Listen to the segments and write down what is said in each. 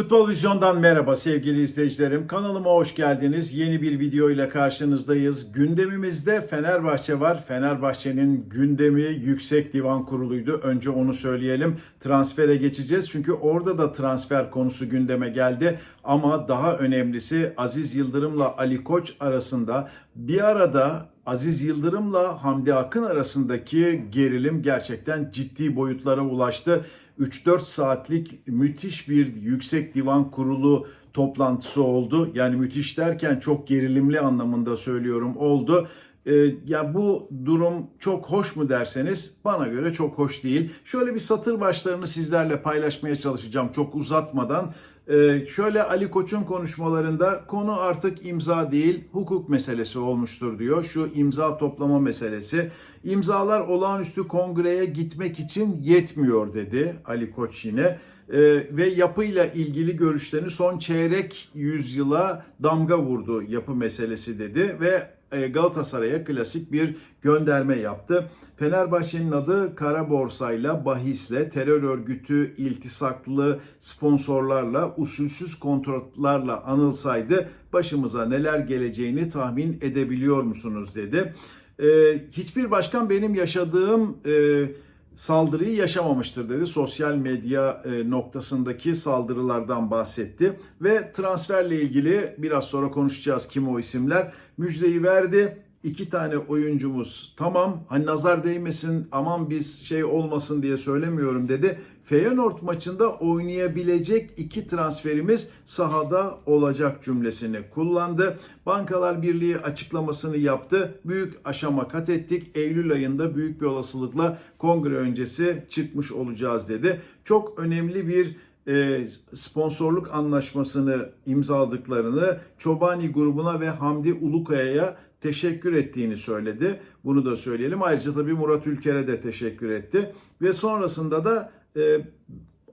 Futbol Vizyon'dan merhaba sevgili izleyicilerim. Kanalıma hoş geldiniz. Yeni bir video ile karşınızdayız. Gündemimizde Fenerbahçe var. Fenerbahçe'nin gündemi Yüksek Divan Kurulu'ydu. Önce onu söyleyelim. Transfere geçeceğiz. Çünkü orada da transfer konusu gündeme geldi. Ama daha önemlisi Aziz Yıldırım'la Ali Koç arasında bir arada Aziz Yıldırım'la Hamdi Akın arasındaki gerilim gerçekten ciddi boyutlara ulaştı. 3-4 saatlik müthiş bir yüksek divan kurulu toplantısı oldu. Yani müthiş derken çok gerilimli anlamında söylüyorum oldu. Ee, ya bu durum çok hoş mu derseniz bana göre çok hoş değil. Şöyle bir satır başlarını sizlerle paylaşmaya çalışacağım çok uzatmadan. Ee, şöyle Ali Koç'un konuşmalarında konu artık imza değil hukuk meselesi olmuştur diyor. Şu imza toplama meselesi. İmzalar olağanüstü kongreye gitmek için yetmiyor dedi Ali Koç yine. Ee, ve yapıyla ilgili görüşlerini son çeyrek yüzyıla damga vurdu yapı meselesi dedi ve Galatasaray'a klasik bir gönderme yaptı. Fenerbahçe'nin adı kara borsayla, bahisle, terör örgütü iltisaklı sponsorlarla, usulsüz kontratlarla anılsaydı başımıza neler geleceğini tahmin edebiliyor musunuz dedi. Ee, hiçbir başkan benim yaşadığım e, saldırıyı yaşamamıştır dedi. Sosyal medya e, noktasındaki saldırılardan bahsetti ve transferle ilgili biraz sonra konuşacağız kim o isimler. Müjdeyi verdi. İki tane oyuncumuz tamam hani nazar değmesin aman biz şey olmasın diye söylemiyorum dedi. Feyenoord maçında oynayabilecek iki transferimiz sahada olacak cümlesini kullandı. Bankalar Birliği açıklamasını yaptı. Büyük aşama kat ettik. Eylül ayında büyük bir olasılıkla kongre öncesi çıkmış olacağız dedi. Çok önemli bir e, sponsorluk anlaşmasını imzaladıklarını Çobani grubuna ve Hamdi Ulukaya'ya teşekkür ettiğini söyledi. Bunu da söyleyelim. Ayrıca tabii Murat Ülker'e de teşekkür etti. Ve sonrasında da e,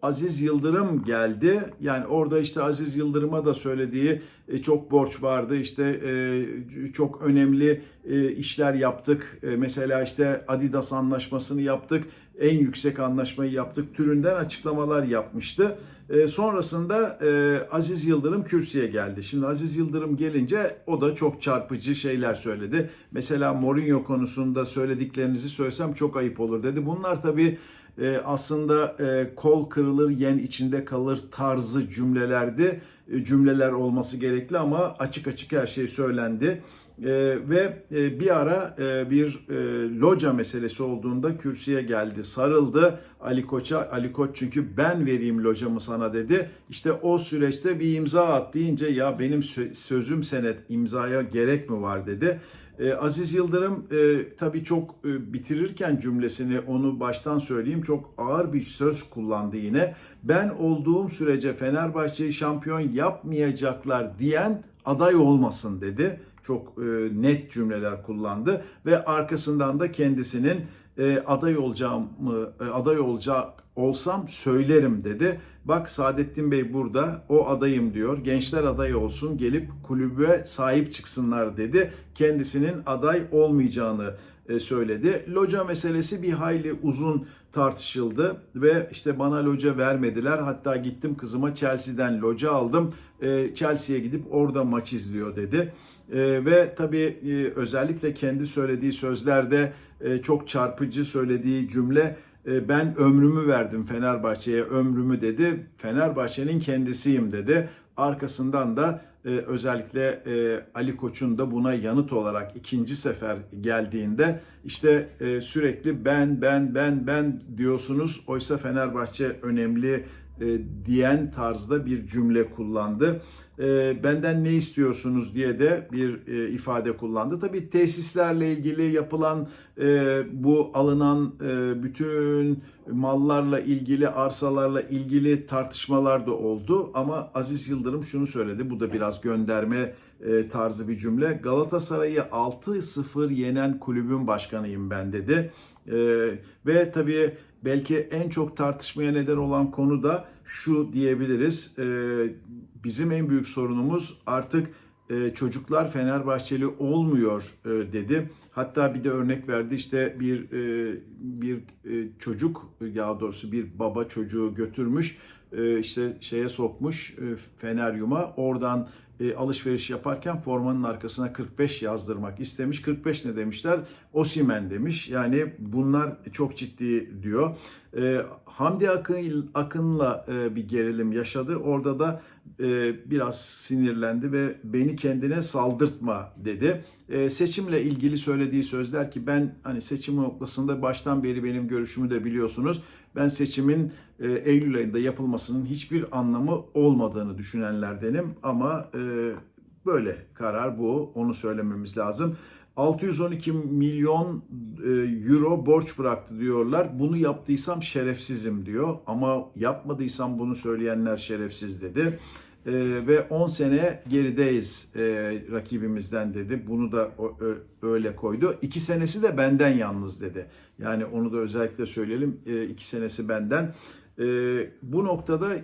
Aziz Yıldırım geldi. Yani orada işte Aziz Yıldırım'a da söylediği çok borç vardı. İşte e, çok önemli e, işler yaptık. E, mesela işte Adidas anlaşmasını yaptık. En yüksek anlaşmayı yaptık. Türünden açıklamalar yapmıştı. E, sonrasında e, Aziz Yıldırım kürsüye geldi. Şimdi Aziz Yıldırım gelince o da çok çarpıcı şeyler söyledi. Mesela Mourinho konusunda söylediklerinizi söylesem çok ayıp olur dedi. Bunlar tabii e, aslında e, kol kırılır yen içinde kalır tarzı cümlelerdi. E, cümleler olması gerekli ama açık açık her şey söylendi. E, ve e, bir ara e, bir e, loca meselesi olduğunda kürsüye geldi, sarıldı Ali Koç'a. Ali Koç çünkü ben vereyim locamı sana dedi. İşte o süreçte bir imza at deyince ya benim sö- sözüm senet imzaya gerek mi var dedi. E, Aziz Yıldırım e, tabii çok e, bitirirken cümlesini onu baştan söyleyeyim çok ağır bir söz kullandı yine. Ben olduğum sürece Fenerbahçe'yi şampiyon yapmayacaklar diyen aday olmasın dedi. Çok e, net cümleler kullandı ve arkasından da kendisinin e, aday olacağımı e, aday olacak olsam söylerim dedi. Bak Saadettin Bey burada o adayım diyor. Gençler aday olsun gelip kulübe sahip çıksınlar dedi. Kendisinin aday olmayacağını e, söyledi. Loca meselesi bir hayli uzun tartışıldı ve işte bana loca vermediler. Hatta gittim kızıma Chelsea'den loca aldım. E, Chelsea'ye gidip orada maç izliyor dedi. E, ve tabii özellikle kendi söylediği sözlerde çok çarpıcı söylediği cümle ben ömrümü verdim Fenerbahçe'ye ömrümü dedi. Fenerbahçe'nin kendisiyim dedi. Arkasından da e, özellikle e, Ali Koç'un da buna yanıt olarak ikinci sefer geldiğinde işte e, sürekli ben ben ben ben diyorsunuz. Oysa Fenerbahçe önemli e, diyen tarzda bir cümle kullandı. E, benden ne istiyorsunuz diye de bir e, ifade kullandı. Tabii tesislerle ilgili yapılan e, bu alınan e, bütün mallarla ilgili, arsalarla ilgili tartışmalar da oldu. Ama Aziz Yıldırım şunu söyledi. Bu da biraz gönderme e, tarzı bir cümle. Galatasaray'ı 6-0 yenen kulübün başkanıyım ben dedi. E, ve tabii belki en çok tartışmaya neden olan konu da şu diyebiliriz. E, bizim en büyük sorunumuz artık e, çocuklar Fenerbahçeli olmuyor e, dedi. Hatta bir de örnek verdi işte bir e, bir e, çocuk ya doğrusu bir baba çocuğu götürmüş e, işte şeye sokmuş e, Feneryum'a oradan e, alışveriş yaparken formanın arkasına 45 yazdırmak istemiş. 45 ne demişler? Osimen demiş. Yani bunlar çok ciddi diyor. E, Hamdi Akın, Akın'la e, bir gerilim yaşadı. Orada da e, biraz sinirlendi ve beni kendine saldırtma dedi. E, seçimle ilgili söylediği sözler ki ben hani seçim noktasında baştan beri benim görüşümü de biliyorsunuz. Ben seçimin e, Eylül ayında yapılmasının hiçbir anlamı olmadığını düşünenlerdenim ama e, böyle karar bu. Onu söylememiz lazım. 612 milyon e, euro borç bıraktı diyorlar. Bunu yaptıysam şerefsizim diyor. Ama yapmadıysam bunu söyleyenler şerefsiz dedi. E, ve 10 sene gerideyiz e, rakibimizden dedi. Bunu da o, ö, öyle koydu. 2 senesi de benden yalnız dedi. Yani onu da özellikle söyleyelim. 2 senesi benden. E, bu noktada e,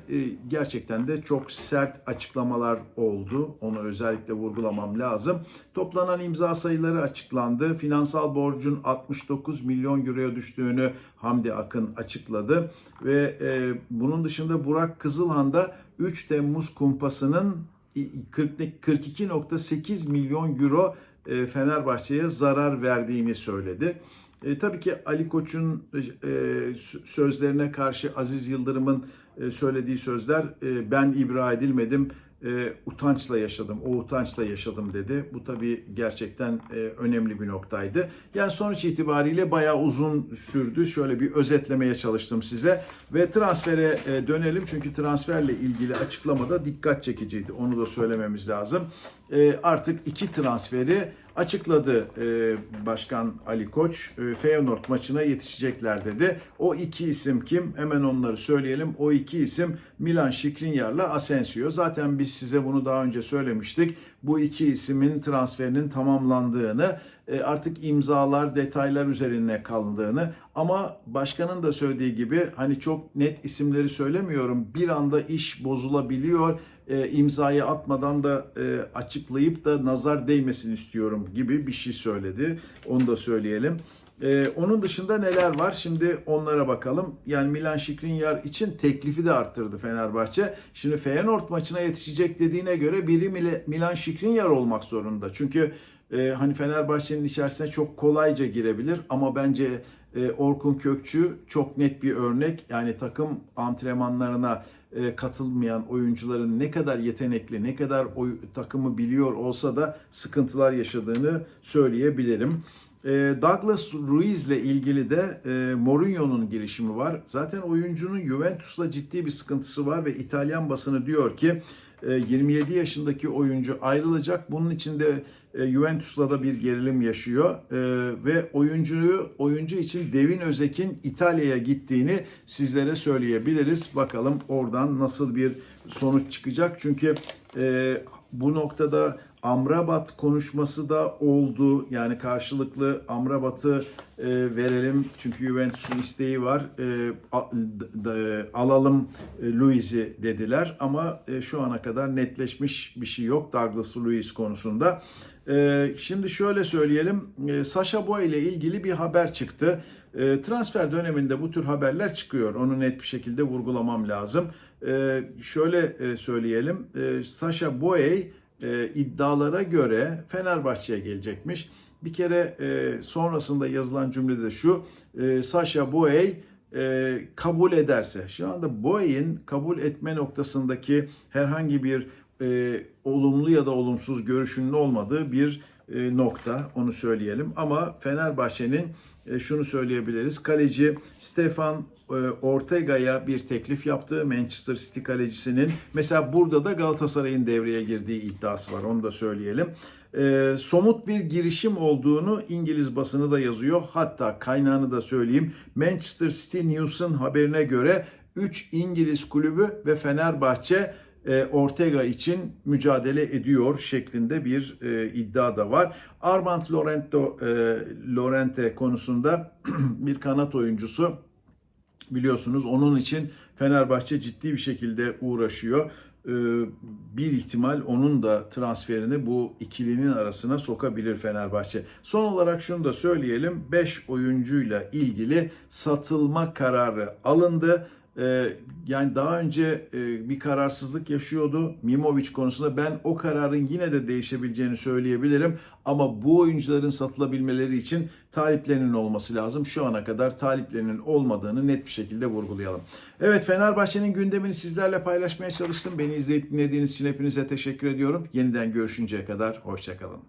gerçekten de çok sert açıklamalar oldu. Onu özellikle vurgulamam lazım. Toplanan imza sayıları açıklandı. Finansal borcun 69 milyon euroya düştüğünü Hamdi Akın açıkladı. Ve e, bunun dışında Burak Kızılhan da 3 Temmuz kumpasının 42.8 milyon euro e, Fenerbahçe'ye zarar verdiğini söyledi. E, tabii ki Ali Koç'un e, sözlerine karşı Aziz Yıldırım'ın e, söylediği sözler e, ben ibra edilmedim, e, utançla yaşadım, o utançla yaşadım dedi. Bu tabii gerçekten e, önemli bir noktaydı. Yani sonuç itibariyle bayağı uzun sürdü. Şöyle bir özetlemeye çalıştım size. Ve transfere e, dönelim çünkü transferle ilgili açıklamada dikkat çekiciydi. Onu da söylememiz lazım. E, artık iki transferi açıkladı e, Başkan Ali Koç. E, Feyenoord maçına yetişecekler dedi. O iki isim kim? Hemen onları söyleyelim. O iki isim Milan Skriniar'la Asensio. Zaten biz size bunu daha önce söylemiştik. Bu iki isimin transferinin tamamlandığını, e, artık imzalar, detaylar üzerine kaldığını ama başkanın da söylediği gibi hani çok net isimleri söylemiyorum. Bir anda iş bozulabiliyor e, imzayı atmadan da e, açıklayıp da nazar değmesin istiyorum gibi bir şey söyledi. Onu da söyleyelim. E, onun dışında neler var? Şimdi onlara bakalım. Yani Milan Skriniar için teklifi de arttırdı Fenerbahçe. Şimdi Feyenoord maçına yetişecek dediğine göre biri Milan Skriniar olmak zorunda. Çünkü e, hani Fenerbahçe'nin içerisine çok kolayca girebilir ama bence e, Orkun Kökçü çok net bir örnek. Yani takım antrenmanlarına e, katılmayan oyuncuların ne kadar yetenekli, ne kadar takımı biliyor olsa da sıkıntılar yaşadığını söyleyebilirim. E, Douglas Ruiz ile ilgili de e, Mourinho'nun girişimi var. Zaten oyuncunun Juventus'la ciddi bir sıkıntısı var ve İtalyan basını diyor ki 27 yaşındaki oyuncu ayrılacak. Bunun için de Juventus'la da bir gerilim yaşıyor ve oyuncuyu oyuncu için Devin Özek'in İtalya'ya gittiğini sizlere söyleyebiliriz. Bakalım oradan nasıl bir sonuç çıkacak. Çünkü bu noktada Amrabat konuşması da oldu. Yani karşılıklı Amrabat'ı e, verelim. Çünkü Juventus'un isteği var. E, a, d, alalım e, Luiz'i dediler. Ama e, şu ana kadar netleşmiş bir şey yok Douglas Luiz konusunda. E, şimdi şöyle söyleyelim. E, Sasha Boy ile ilgili bir haber çıktı. E, transfer döneminde bu tür haberler çıkıyor. Onu net bir şekilde vurgulamam lazım. E, şöyle e, söyleyelim. E, Sasha Boy e, iddialara göre Fenerbahçe'ye gelecekmiş. Bir kere e, sonrasında yazılan cümlede şu, e, Sasha Boey e, kabul ederse, şu anda Boey'in kabul etme noktasındaki herhangi bir e, olumlu ya da olumsuz görüşünün olmadığı bir e, nokta, onu söyleyelim. Ama Fenerbahçe'nin e, şunu söyleyebiliriz, kaleci Stefan Ortega'ya bir teklif yaptı Manchester City kalecisinin. Mesela burada da Galatasaray'ın devreye girdiği iddiası var onu da söyleyelim. E, somut bir girişim olduğunu İngiliz basını da yazıyor. Hatta kaynağını da söyleyeyim. Manchester City News'un haberine göre 3 İngiliz kulübü ve Fenerbahçe e, Ortega için mücadele ediyor şeklinde bir e, iddia da var. Armand Lorente, e, Lorente konusunda bir kanat oyuncusu biliyorsunuz onun için Fenerbahçe ciddi bir şekilde uğraşıyor. e, bir ihtimal onun da transferini bu ikilinin arasına sokabilir Fenerbahçe. Son olarak şunu da söyleyelim. 5 oyuncuyla ilgili satılma kararı alındı. E, yani daha önce e, bir kararsızlık yaşıyordu Mimovic konusunda. Ben o kararın yine de değişebileceğini söyleyebilirim. Ama bu oyuncuların satılabilmeleri için taliplerinin olması lazım. Şu ana kadar taliplerinin olmadığını net bir şekilde vurgulayalım. Evet Fenerbahçe'nin gündemini sizlerle paylaşmaya çalıştım. Beni izleyip dinlediğiniz için hepinize teşekkür ediyorum. Yeniden görüşünceye kadar hoşçakalın.